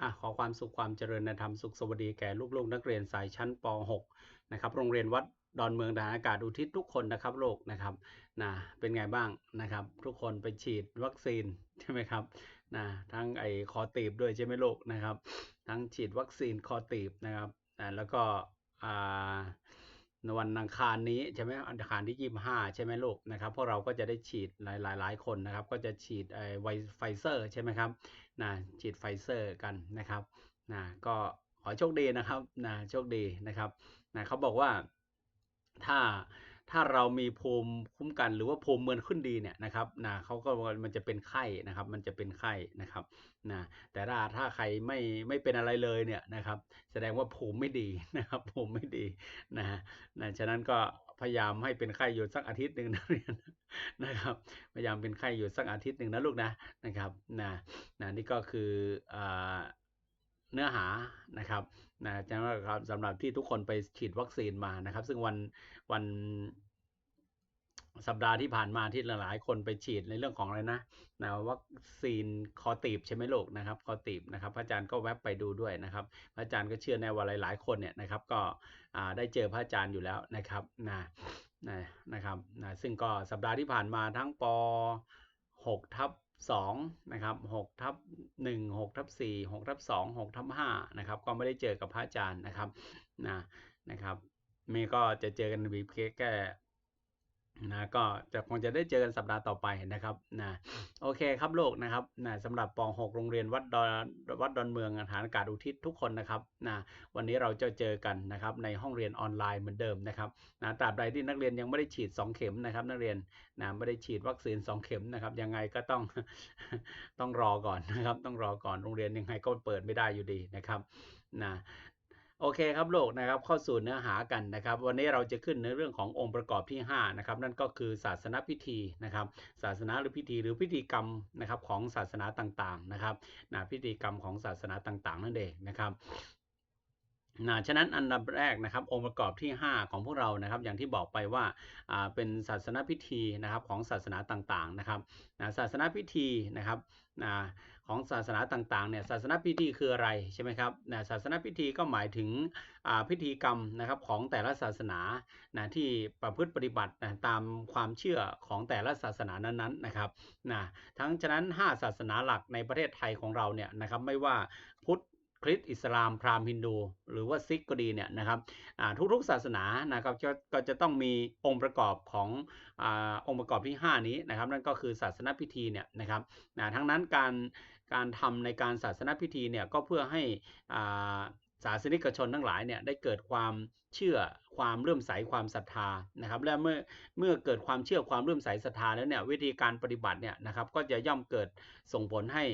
อะขอความสุขความเจริญในธรรมสุขสวัสดีแก่ลูกๆนักเรียนสายชั้นป .6 นะครับโรงเรียนวัดดอนเมืองทหารอากาศอุทิศทุกคนนะครับโลกนะครับนะเป็นไงบ้างนะครับ ทุกคนไปฉีดวัคซีนใช่ไหมครับนะทั้งไอคอตีบด้วยใช่ไหมโลกนะครับ ทั้งฉีดวัคซีนคอตีบนะครับนะแล้วก็อ่า ในวันอังคารนี้ใช่ไหมอังคารที่ยี่ห้าใช่ไหมลูกนะครับพวกเราก็จะได้ฉีดหลายๆหลายคนนะครับ ก็จะฉีดไอไฟเซอร์ใช่ไหมครับนะฉีดไฟเซอร์กันนะครับนะก็ขอโชคดีนะครับนะโชคดีนะครับนะเขาบอกว่าถ้า ถ้าเรามีภูมิคุ้มกันหรือว่าภูมิเมือนขึ้นดีเนี่ยนะครับนะเขาก็มันจะเป็นไข้นะครับ มันจะเป็นไข้นะครับนะแต่ถ้าถ้าใครไม่ไม่เป็นอะไรเลยเนี่ยนะครับ แสดงว่าภูมิไม่ดีนะครับภูมิไม่ดีนะฮะนะฉะนั้นก็พยายามให้เป็นไข้อยู่สักอาทิตย์หนึ่งนะเรียนนะครับ พยายามเป็นไข้อยู่สักอาทิตย์หนึ่งนะลูกนะนะครับนะนะนี่ก็คืออ่า เนื้อหานะครับนะฉะนั้นครับสำหรับที่ทุกคนไปฉีดวัคซีนมานะครับ ซึ่งวันวันสัปดาห์ที่ผ่านมาที่หลายๆ คนไปฉีดในเรื่องของอะไรนะนะวัคซีนคอตีบใช่ไหมลูกนะครับ คอตีบนะครับ พระอาจารย์ก็แวบไปดูด้วยนะครับ พระอาจารย์ก็เชื่อแน่ว่าหลาย ๆ คนเนี่ยนะครับ ก็ได้เจอพระอาจารย์อยู่แล้วนะครับนะนะนะครับนะซึ่งก็สัปดาห์ที่ผ่านมาทั้งป 6 ทับ 2นะครับ6ทับ1 6ทับ4 6ทับ2 6ทับ5นะครับก็ไม่ได้เจอกับพระอาจารย์นะครับนะนะครับเมย์ก็จะเจอกันบีบเค้กแก้ นะก็จะคงจะได้เจอกันสัปดาห์ต่อไปนะครับนะโอเคครับโลกนะครับนะสำหรับป .6 โรงเรียนวัดดอนวัดดอนเมืองฐานอากาศอุทิศทุกคนนะครับนะวันนี้เราจะเจอกันนะครับในห้องเรียนออนไลน์เหมือนเดิมนะครับนะตราบใดที่นักเรียนยังไม่ได้ฉีด 2 เข็มนะครับ นักเรียนนะไม่ได้ฉีดวัคซีน 2 เข็มนะครับยังไงก็ต้องต้องรอก่อนนะครับ ต้องรอก่อนโรงเรียนยังไงก็เปิดไม่ได้อยู่ดีนะครับนะ โอเคครับโลกนะครับเข้าสู่เนื้อหากันนะครับ วันนี้เราจะขึ้นในเรื่องขององค์ประกอบที่5นะครับนั่นก็คือศาสนพิธีนะครับ ศาสนาหรือพิธีหรือพิธีกรรมนะครับของศาสนาต่างๆนะครับนะพิธีกรรมของศาสนาต่างๆ นั่นเองนะครับ นะฉะนั้นอันดับแรกนะครับองค์ประกอบที่ 5 ของพวกเรานะครับอย่างที่บอกไปว่าเป็นศาสนาพิธีนะครับของศาสนาต่างๆนะครับนะศาสนาพิธีนะครับนะของศาสนาต่างๆเนี่ยศาสนาพิธีคืออะไรใช่ไหมครับนะศาสนาพิธีก็หมายถึงพิธีกรรมนะครับของแต่ละศาสนานะที่ประพฤติปฏิบัตินะตามความเชื่อของแต่ละศาสนานั้นๆนะครับนะทั้งฉะนั้น 5 ศาสนาหลักในประเทศไทยของเราเนี่ยนะครับไม่ว่า คริสต์อิสลามพราหมณ์ฮินดู หรือว่าซิกก็ดีเนี่ยนะครับทุกๆศาสนานะครับก็จะต้องมีองค์ประกอบของอองค์ประกอบที่ 5 นี้นะครับ นั่นก็คือศาสนาพิธีเนี่ยนะครับทั้งนั้นการการทำในการศาสนาพิธีเนี่ยก็เพื่อให้ ศาสนิกชนทั้งหลายเนี่ยได้เกิดความเชื่อความเลื่อมใสความศรัทธานะครับและเมื่อเมื่อเกิดความเชื่อความเลื่อมใสศรัทธาแล้วเนี่ยวิธีการปฏิบัติเนี่ยนะครับก็จะย่อมเกิดส่งผลให้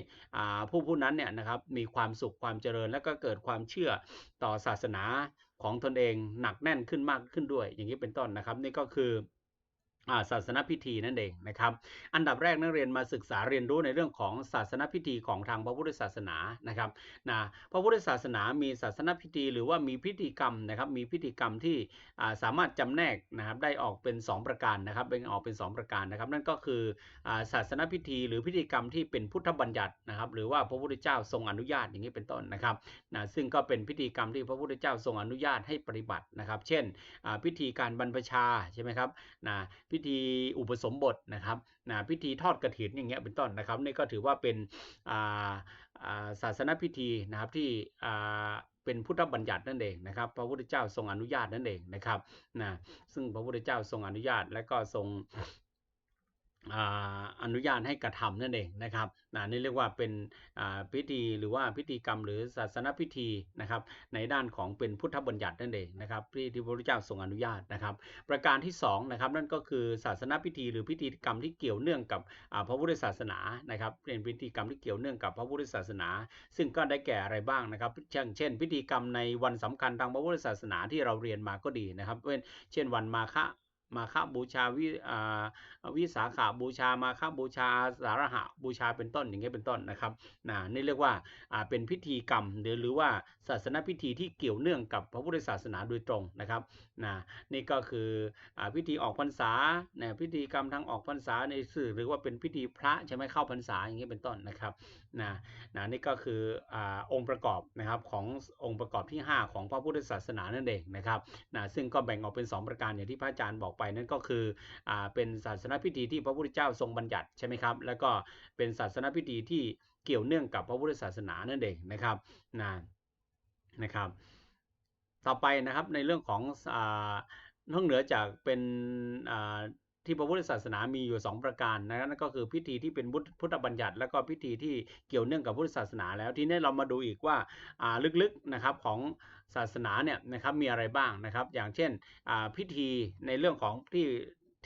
ผู้ผู้นั้นเนี่ยนะครับมีความสุขความเจริญ และก็เกิดความเชื่อต่อศาสนาของตนเองหนักแน่นขึ้นมากขึ้นด้วย อย่างนี้เป็นต้นนะครับนี่ก็คือ ศาสนพิธีนั่นเองนะครับ อันดับแรกนักเรียนมาศึกษาเรียนรู้ในเรื่องของศาสนพิธีของทางพระพุทธศาสนานะครับนะพระพุทธศาสนามีศาสนพิธี หรือว่ามีพิธีกรรมนะครับ มีพิธีกรรมที่สามารถจำแนกนะครับได้ออกเป็น 2 ประการนะครับเป็นออกเป็น 2 ประการนะครับ นั่นก็คือศาสนพิธีหรือพิธีกรรมที่เป็นพุทธบัญญัตินะครับ หรือว่าพระพุทธเจ้าทรงอนุญาตอย่างนี้เป็นต้นนะครับนะซึ่งก็เป็นพิธีกรรมที่พระพุทธเจ้าทรงอนุญาตให้ปฏิบัตินะครับ เช่นพิธีการบรรพชาใช่ไหมครับนะพิธีอุปสมบทนะครับนะพิธีทอดกระถินอย่างเงี้ยเป็นต้นนะครับนี่ก็ถือว่าเป็นศาสนพิธีนะครับที่เป็นพุทธบัญญัตินั่นเองนะครับพระพุทธเจ้าทรงอนุญาตนั่นเองนะครับนะซึ่งพระพุทธเจ้าทรงอนุญาตและก็ทรงอนุญาตให้กระทำนั่นเองนะครับ นะนี่เรียกว่าเป็นพิธีหรือว่าพิธีกรรมหรือศาสนพิธีนะครับในด้านของเป็นพุทธบัญญัตินั่นเองนะครับที่พระพุทธเจ้าทรงอนุญาตนะครับ ประการที่2นะครับนั่นก็คือศาสนพิธีหรือพิธีกรรมที่เกี่ยวเนื่องกับพระพุทธศาสนานะครับเป็นพิธีกรรมที่เกี่ยวเนื่องกับพระพุทธศาสนา ซึ่งก็ได้แก่อะไรบ้างนะครับเช่นเช่น พิธีกรรมในวันสำคัญทางพระพุทธศาสนาที่เราเรียนมาก็ดีนะครับเช่นวันมาฆ มาฆบูชาวิอ่าวิสาขาบูชามาฆบูชาสารหะบูชาเป็นต้นอย่างเงี้ยเป็นต้นนะครับนะนี่เรียกว่าอ่าเป็นพิธีกรรมหรือหรือว่าศาสนาพิธีที่เกี่ยวเนื่องกับพระพุทธศาสนาโดยตรงนะครับนะนี่ก็คืออ่าพิธีออกพรรษาเนี่ยพิธีกรรมทางออกพรรษาในสื่อหรือว่าเป็นพิธีพระใช่ไหมเข้าพรรษาอย่างเงี้ยเป็นต้นนะครับนะนะนี่ก็คืออ่าองค์ประกอบนะครับขององค์ประกอบที่ 5 ของพระพุทธศาสนานั่นเองนะครับนะซึ่งก็แบ่งออกเป็น 2 ประการอย่างที่พระอาจารย์บอกไปนั่นก็คืออ่าเป็นศาสนพิธีที่พระพุทธเจ้าทรงบัญญัติใช่ไหมครับ แล้วก็เป็นศาสนพิธีที่เกี่ยวเนื่องกับพระพุทธศาสนานั่นเองนะครับนะนะครับ ต่อไปนะครับในเรื่องของอ่านอกเหนือจากเป็นอ่า ที่พระพุทธศาสนามีอยู่ 2 ประการนะนั่นก็คือพิธีที่เป็นพุทธบัญญัติ แล้วก็พิธีที่เกี่ยวเนื่องกับพุทธศาสนา แล้วทีนี้เรามาดูอีกว่าลึกๆนะครับของศาสนาเนี่ยนะครับมีอะไรบ้างนะครับ อย่างเช่นพิธีในเรื่องของที่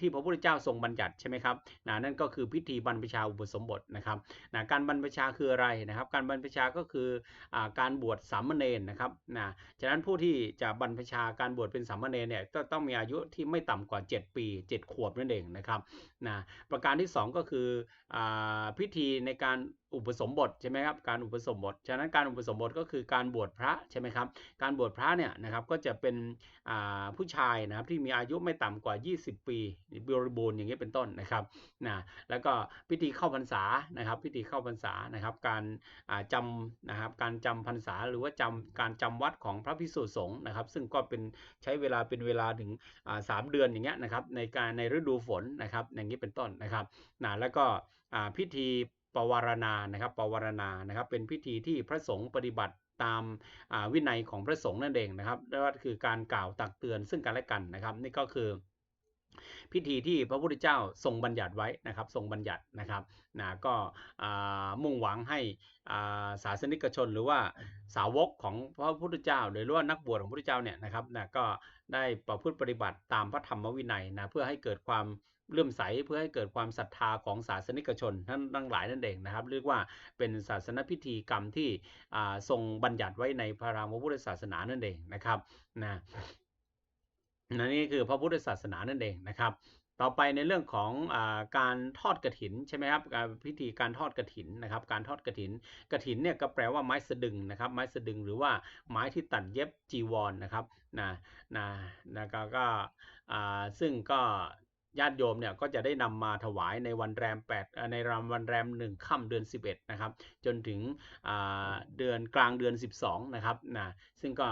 ที่พระพุทธเจ้าทรงบัญญัติใช่ไหมครับนะนั่นก็คือพิธีบรรพชาอุปสมบทนะครับนะการบรรพชาคืออะไรนะครับ การบรรพชาก็คืออการบวชสามเณรนะครับนะฉะนั้นผู้ที่จะบรรพชาการบวชเป็นสามเณรเนี่ยต้องต้องมีอายุที่ไม่ต่ำกว่า 7 ปี 7 ขวบนั่นเองนะครับนะประการที่ 2 ก็คืออพิธีในการ อุปสมบทใช่ไหมครับการอุปสมบท ฉะนั้นการอุปสมบทก็คือการบวชพระใช่ไหมครับ การบวชพระเนี่ยนะครับก็จะเป็นผู้ชายนะครับที่มีอายุไม่ต่ำกว่า 20 ปีบริบูรณ์อย่างนี้เป็นต้นนะครับนะแล้วก็พิธีเข้าพรรษานะครับ พิธีเข้าพรรษานะครับ การจำนะครับการจำพรรษาหรือว่าจำการจำวัดของพระพิสุสงฆ์นะครับ ซึ่งก็เป็นใช้เวลาเป็นเวลาถึงสามเดือนอย่างเงี้ยนะครับในการในฤดูฝนนะครับอย่างนี้เป็นต้นนะครับนะแล้วก็พิธี ปวารณานะครับปวารณานะครับ เป็นพิธีที่พระสงฆ์ปฏิบัติตามวินัยของพระสงฆ์นั่นเองนะครับนั่นก็คือการกล่าวตักเตือนซึ่งกันและกันนะครับ นี่ก็คือพิธีที่พระพุทธเจ้าทรงบัญญัติไว้นะครับ ทรงบัญญัตินะครับนะก็มุ่งหวังให้ศาสนิกชนหรือว่าสาวกของพระพุทธเจ้า หรือว่านักบวชของพระพุทธเจ้าเนี่ยนะครับนะก็ได้ประพฤติปฏิบัติตามพระธรรมวินัยนะเพื่อให้เกิดความ เลื่อมใสเพื่อให้เกิดความศรัทธาของศาสนิกชนทั้งทั้งหลายนั่นเองนะครับ เรียกว่าเป็นศาสนพิธีกรรมที่ทรงบัญญัติไว้ในพระรามพุทธศาสนานั่นเองนะครับนะนี่คือพระพุทธศาสนานั่นเองนะครับต่อไปในเรื่องของอการทอดกระถินใช่ไหมครับพิธีการทอดกระถินนะครับการทอดกระถินกระถินเนี่ยก็แปลว่าไม้สะดึงนะครับไม้สะดึงหรือว่าไม้ที่ตัดเย็บจีวรนนะครับนะนะนะก็ซึ่งก็ ญาติโยมเนี่ยก็จะได้นำมาถวายในวันแรม8ในรำวันแรม1ค่ำเดือน 11นะครับจนถึงเดือนกลางเดือน 12นะครับนะซึ่งก็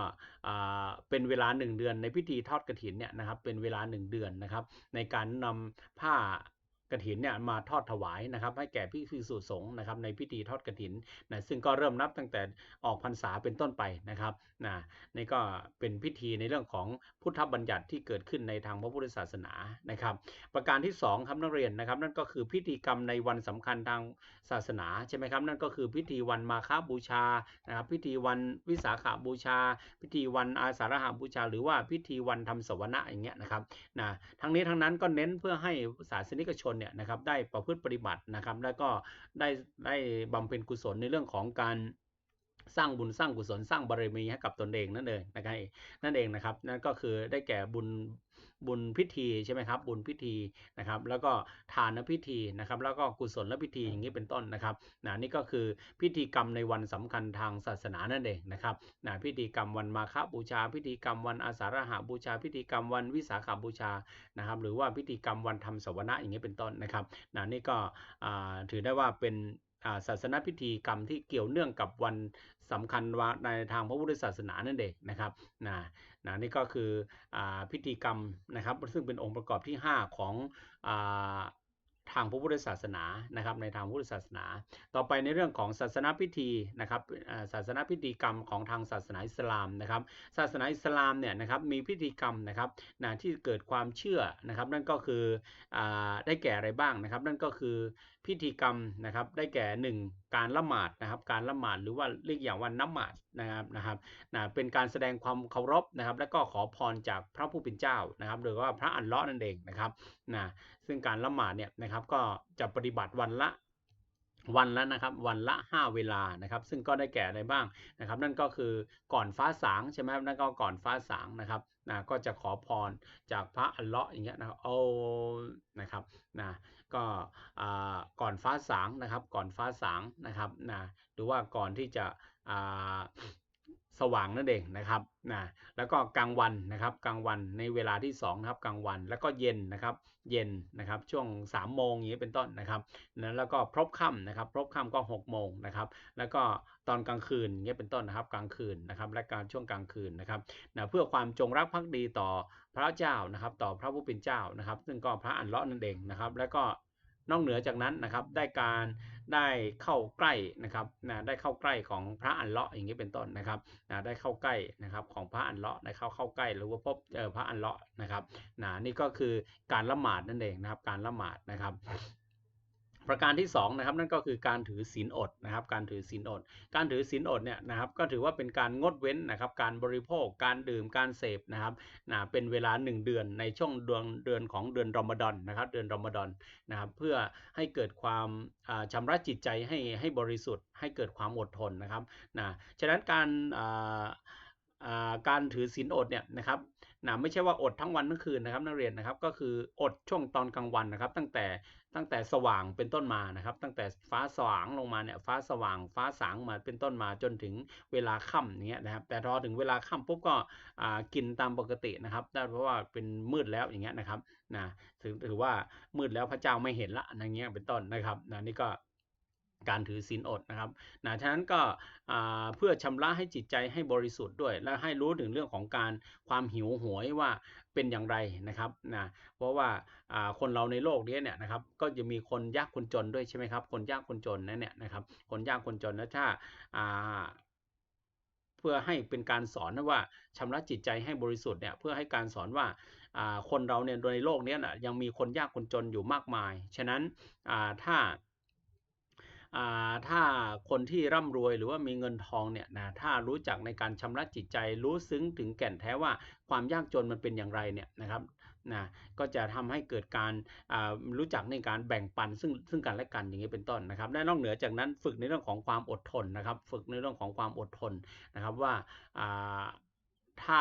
เป็นเวลา 1 เดือนในพิธีทอดกระถินเนี่ยนะครับเป็นเวลา 1 เดือนนะครับในการนำผ้า กระถินเนี่ยมาทอดถวายนะครับ ให้แก่พี่พิสุสงฆ์นะครับในพิธีทอดกระถินนะซึ่งก็เริ่มนับตั้งแต่ออกพรรษาเป็นต้นไปนะครับนะนี่ก็เป็นพิธีในเรื่องของพุทธบัญญัติที่เกิดขึ้นในทางพระพุทธศาสนานะครับ ประการที่2ครับนักเรียนนะครับ นั่นก็คือพิธีกรรมในวันสำคัญทางศาสนาใช่ไหมครับ นั่นก็คือพิธีวันมาฆบูชานะครับพิธีวันวิสาขาบูชา พิธีวันอาสาฬหาบูชา หรือว่าพิธีวันทำสวนะอย่างเงี้ยนะครับนะทั้งนี้ทั้งนั้นก็เน้นเพื่อให้ศาสนิกชนเนี่ยนะครับได้ประพฤติปฏิบัตินะครับ แล้วก็ได้ได้บำเพ็ญกุศลในเรื่องของการสร้างบุญสร้างกุศลสร้างบารมีให้กับตนเองนั่นเองนะครับนั่นเองนะครับนั่นก็คือได้แก่บุญ บุญพิธีใช่ไหมครับบุญพิธีนะครับแล้วก็ทานพิธีนะครับแล้วก็กุศลพิธีอย่างนี้เป็นต้นนะครับนะนี่ก็คือพิธีกรรมในวันสำคัญทางศาสนานั่นเองนะครับนะพิธีกรรมวันมาฆบูชา พิธีกรรมวันอาสาฬหาบูชา พิธีกรรมวันวิสาขาบูชานะครับหรือว่าพิธีกรรมวันทำสวนะอย่างนี้เป็นต้นนะครับนะนี่ก็ถือได้ว่าเป็น ศาสนพิธีกรรมที่เกี่ยวเนื่องกับวันสำคัญว่าในทางพระพุทธศาสนานั่นเองนะครับนะนะนี่ก็คืออพิธีกรรมนะครับ ซึ่งเป็นองค์ประกอบที่ 5 ของอทางพระพุทธศาสนานะครับในทางพุทธศาสนา ต่อไปในเรื่องของศาสนาพิธีนะครับศาสนาพิธีกรรมของทางศาสนาอิสลามนะครับ ศาสนาอิสลามเนี่ยนะครับมีพิธีกรรมนะครับนะที่เกิดความเชื่อนะครับ นั่นก็คืออได้แก่อะไรบ้างนะครับ นั่นก็คือพิธีกรรมนะครับ ได้แก่ 1 การละหมาดนะครับ การละหมาดหรือว่าเรียกอย่างว่าน้ำหมาดนะครับนะครับนะเป็นการแสดงความเคารพนะครับ และก็ขอพรจากพระผู้เป็นเจ้านะครับหรือว่าพระอัลเลาะห์นั่นเองนะครับนะซึ่งการละหมาดเนี่ยนะครับก็จะปฏิบัติวันละ วันละนะครับวันละ 5 เวลานะครับ ซึ่งก็ได้แก่อะไรบ้างนะครับ นั่นก็คือก่อนฟ้าสางใช่ไหมครับนั่นก็ก่อนฟ้าสางนะครับนะก็จะขอพรจากพระอัลเลาะห์อย่างเงี้ยนะครับโอ้นะครับนะก็ก่อนฟ้าสางนะครับ ก่อนฟ้าสางนะครับนะหรือว่าก่อนที่จะ สว่างนั่นเองนะครับนะแล้วก็กลางวันนะครับกลางวันในเวลาที่2นะครับกลางวันแล้วก็เย็นนะครับเย็นนะครับช่วง3โมงอย่างนี้เป็นต้นนะครับนะแล้วก็พรบค่ำนะครับพรบค่ำก็6โมงนะครับแล้วก็ตอนกลางคืนอย่างนี้เป็นต้นนะครับกลางคืนนะครับและการช่วงกลางคืนนะครับนะเพื่อความจงรักภักดีต่อพระเจ้านะครับต่อพระผู้เป็นเจ้านะครับ ซึ่งก็พระอันเลาะนั่นเองนะครับแล้วก็ นอกเหนือจากนั้นนะครับได้การได้เข้าใกล้นะครับนะได้เข้าใกล้ของพระอันเลาะอย่างนี้เป็นต้นนะครับนะได้เข้าใกล้นะครับของพระอันเลาะได้เข้าเข้าใกล้หรือว่าพบเจอพระอันเลาะนะครับนะนี่ก็คือการละหมาดนั่นเองนะครับการละหมาดนะครับ ประการที่2นะครับนั่นก็คือการถือศีลอดนะครับ การถือศีลอด การถือศีลอดเนี่ยนะครับก็ถือว่าเป็นการงดเว้นนะครับ การบริโภค การดื่ม การเสพนะครับนะเป็นเวลา 1 เดือนในช่วงเดือนเดือนของเดือนรอมฎอนนะครับ เดือนรอมฎอนนะครับเพื่อให้เกิดความชำระจิตใจให้ให้บริสุทธิ์ ให้เกิดความอดทนนะครับนะฉะนั้นการ การถือศีลอดเนี่ยนะครับนะไม่ใช่ว่าอดทั้งวันทั้งคืนนะครับนักเรียนนะครับก็คืออดช่วงตอนกลางวันนะครับ ตั้งแต่ตั้งแต่สว่างเป็นต้นมานะครับ ตั้งแต่ฟ้าสว่างลงมาเนี่ยฟ้าสว่างฟ้าสางมาเป็นต้นมาจนถึงเวลาค่ำอย่างเงี้ยนะครับ แต่พอถึงเวลาค่ำปุ๊บก็กินตามปกตินะครับได้เพราะว่าเป็นมืดแล้วอย่างเงี้ยนะครับนะถือถือว่ามืดแล้วพระเจ้าไม่เห็นละอย่างเงี้ยเป็นต้นนะครับนะนี่ก็ การถือศีลอดนะครับนะฉะนั้นก็เพื่อชำระให้จิตใจให้บริสุทธิ์ด้วย และให้รู้ถึงเรื่องของการความหิวโหวยว่าเป็นอย่างไรนะครับนะเพราะว่าคนเราในโลกนี้เนี่ยนะครับก็จะมีคนยากคนจนด้วยใช่ไหมครับ คนยากคนจนนั่นเนี่ยนะครับ คนยากคนจนแล้วถ้าเพื่อให้เป็นการสอนว่าชำระจิตใจให้บริสุทธิ์เนี่ยเพื่อให้การสอนว่าคนเราเนี่ยในโลกนี้นะยังมีคนยากคนจนอยู่มากมาย ฉะนั้นถ้า ถ้าคนที่ร่ำรวยหรือว่ามีเงินทองเนี่ยนะถ้ารู้จักในการชำระจิตใจ รู้ซึ้งถึงแก่นแท้ว่าความยากจนมันเป็นอย่างไรเนี่ยนะครับนะก็จะทำให้เกิดการรู้จักในการแบ่งปันซึ่งซึ่งกันและกันอย่างนี้เป็นต้นนะครับและนอกเหนือจากนั้นฝึกในเรื่องของความอดทนนะครับ ฝึกในเรื่องของความอดทนนะครับว่าถ้า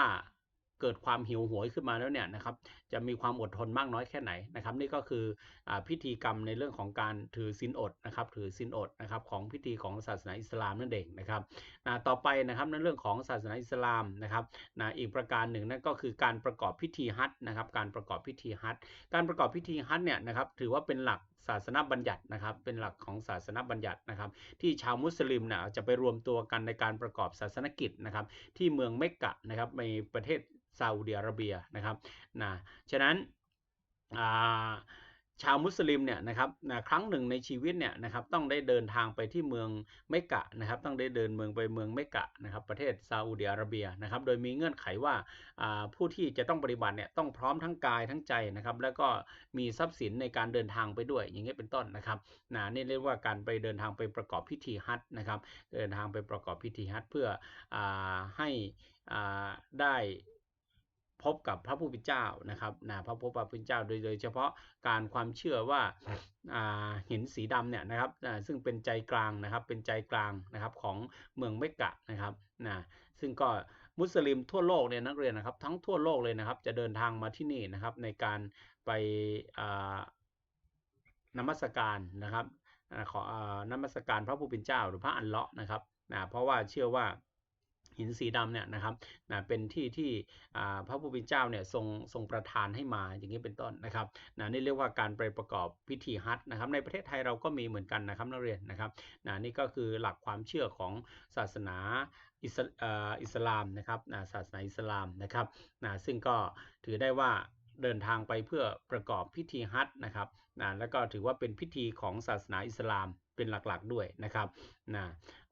เกิดความหิวโหยขึ้นมาแล้วเนี่ยนะครับจะมีความอดทนมากน้อยแค่ไหนนะครับ นี่ก็คืออพิธีกรรมในเรื่องของการถือศีลอดนะครับถือศีลอดนะครับของพิธีของศาสนาอิสลามนั่นเองนะครับนะต่อไปนะครับในเรื่องของศาสนาอิสลามนะครับนะอีกประการหนึ่งนั่นก็คือการประกอบพิธีฮัจนะครับการประกอบพิธีฮัจการประกอบพิธีฮัจเนี่ยนะครับถือว่าเป็นหลักศาสนาบัญญัตินะครับ เป็นหลักของศาสนาบัญญัตินะครับ ที่ชาวมุสลิมเนี่ยจะไปรวมตัวกันในการประกอบศาสนกิจนะครับ ที่เมืองเมกะนะครับในประเทศซาอุดิอาระเบียนะครับนะฉะนั้นชาวมุสลิมเนี่ยนะครับนครั้งหนึ่งในชีวิตเนี่ยนะครับต้องได้เดินทางไปที่เมืองเมกะนะครับต้องได้เดินเมืองไปเมืองเมกะนะครับประเทศซาอุดิอาระเบียนะครับโดยมีเงื่อนไขว่าผู้ที่จะต้องปฏิบัติเนี่ยต้องพร้อมทั้งกายทั้งใจนะครับแล้วก็มีทรัพย์สินในการเดินทางไปด้วย อย่างเงี้ยเป็นต้นนะครับนะนี่เรียกว่าการไปเดินทางไปประกอบพิธีฮัจนะครับเดินทางไปประกอบพิธีฮัจเพื่ออให้ได้ พบกับพระผู้เป็นเจ้านะครับนะพระผู้เป็นเจ้าโดยโดยเฉพาะการความเชื่อว่าหินสีดำเนี่ยนะครับซึ่งเป็นใจกลางนะครับเป็นใจกลางนะครับของเมืองเมกะนะครับนะซึ่งก็มุสลิมทั่วโลกเนี่ยนักเรียนนะครับ ทั้งทั่วโลกเลยนะครับ จะเดินทางมาที่นี่นะครับในการไปนมัสการนะครับขอนมัสการพระผู้เป็นเจ้าหรือพระอัลเลาะห์นะครับนะเพราะว่าเชื่อว่า หินสีดำเนี่ยนะครับนะเป็นที่ที่พระผู้เป็นเจ้าเนี่ยทรงทรงประทานให้มาอย่างนี้เป็นต้นนะครับนะนี่เรียกว่าการไปประกอบพิธีฮัทนะครับ ในประเทศไทยเราก็มีเหมือนกันนะครับนักเรียนนะครับนะนี่ก็คือหลักความเชื่อของศาสนาอิสลามนะครับนะศาสนาอิสลามนะครับนะซึ่งก็ถือได้ว่าเดินทางไปเพื่อประกอบพิธีฮัทนะครับนะแล้วก็ถือว่าเป็นพิธีของศาสนาอิสลาม เป็นหลักๆด้วยนะครับนะ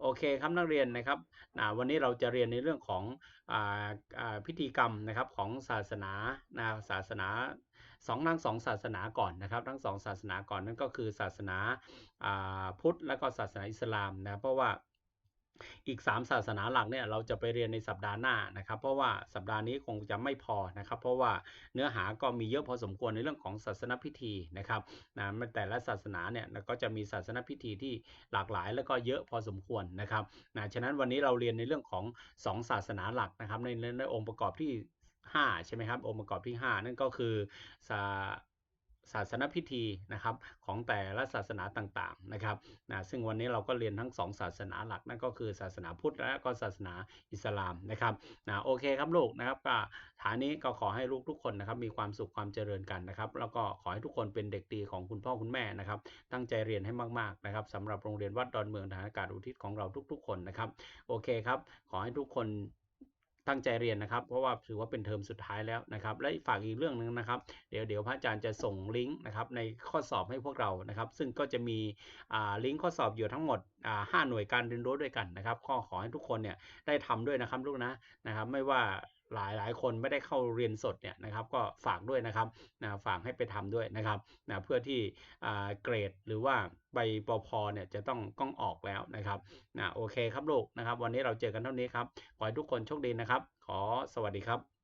โอเคครับนักเรียนนะครับนะวันนี้เราจะเรียนในเรื่องของออพิธีกรรมนะครับของศาสนานะศาสนาสองทั้งสองศาสนาก่อนนะครับทั้งสองศาสนาก่อนนั่นก็คือศาสนาพุทธและก็ศาสนาอิสลามนะเพราะว่า อีก 3 ศาสนาหลักเนี่ยเราจะไปเรียนในสัปดาห์หน้านะครับ เพราะว่าสัปดาห์นี้คงจะไม่พอนะครับ เพราะว่าเนื้อหาก็มีเยอะพอสมควรในเรื่องของศาสนพิธีนะครับนะแต่ละศาสนาเนี่ยก็จะมีศาสนพิธีที่หลากหลายแล้วก็เยอะพอสมควรนะครับนะฉะนั้นวันนี้เราเรียนในเรื่องของ 2 ศาสนาหลักนะครับในในองค์ประกอบที่5ใช่ไหมครับองค์ประกอบที่ 5 นั่นก็คือ ศาสนพิธีนะครับของแต่ละศาสนาต่างๆนะครับนะซึ่งวันนี้เราก็เรียนทั้ง 2 ศาสนาหลักนั่นก็คือศาสนาพุทธและก็ศาสนาอิสลามนะครับนะโอเคครับลูกนะครับก็ฐานนี้ก็ขอให้ลูกทุกคนนะครับมีความสุขความเจริญกันนะครับ แล้วก็ขอให้ทุกคนเป็นเด็กดีของคุณพ่อคุณแม่นะครับ ตั้งใจเรียนให้มากๆนะครับสำหรับโรงเรียนวัดดอนเมืองฐานอากาศอุทิศของเราทุก ๆ คนนะครับโอเคครับขอให้ทุกคน ตั้งใจเรียนนะครับ เพราะว่าถือว่าเป็นเทอมสุดท้ายแล้วนะครับ และฝากอีกเรื่องหนึ่งนะครับ เดี๋ยวเดี๋ยวพระอาจารย์จะส่งลิงก์นะครับในข้อสอบให้พวกเรานะครับ ซึ่งก็จะมีลิงก์ข้อสอบอยู่ทั้งหมดห้าหน่วยการเรียนรู้ด้วยกันนะครับ ข้อขอให้ทุกคนเนี่ยได้ทำด้วยนะครับลูกนะนะครับ ไม่ว่า หลายหลายคนไม่ได้เข้าเรียนสดเนี่ยนะครับก็ฝากด้วยนะครับนะฝากให้ไปทำด้วยนะครับนะเพื่อที่เกรดหรือว่าใบปพเนี่ยจะต้องก้องออกแล้วนะครับนะโอเคครับลูกนะครับ วันนี้เราเจอกันเท่านี้ครับ ขอให้ทุกคนโชคดีนะครับ ขอสวัสดีครับ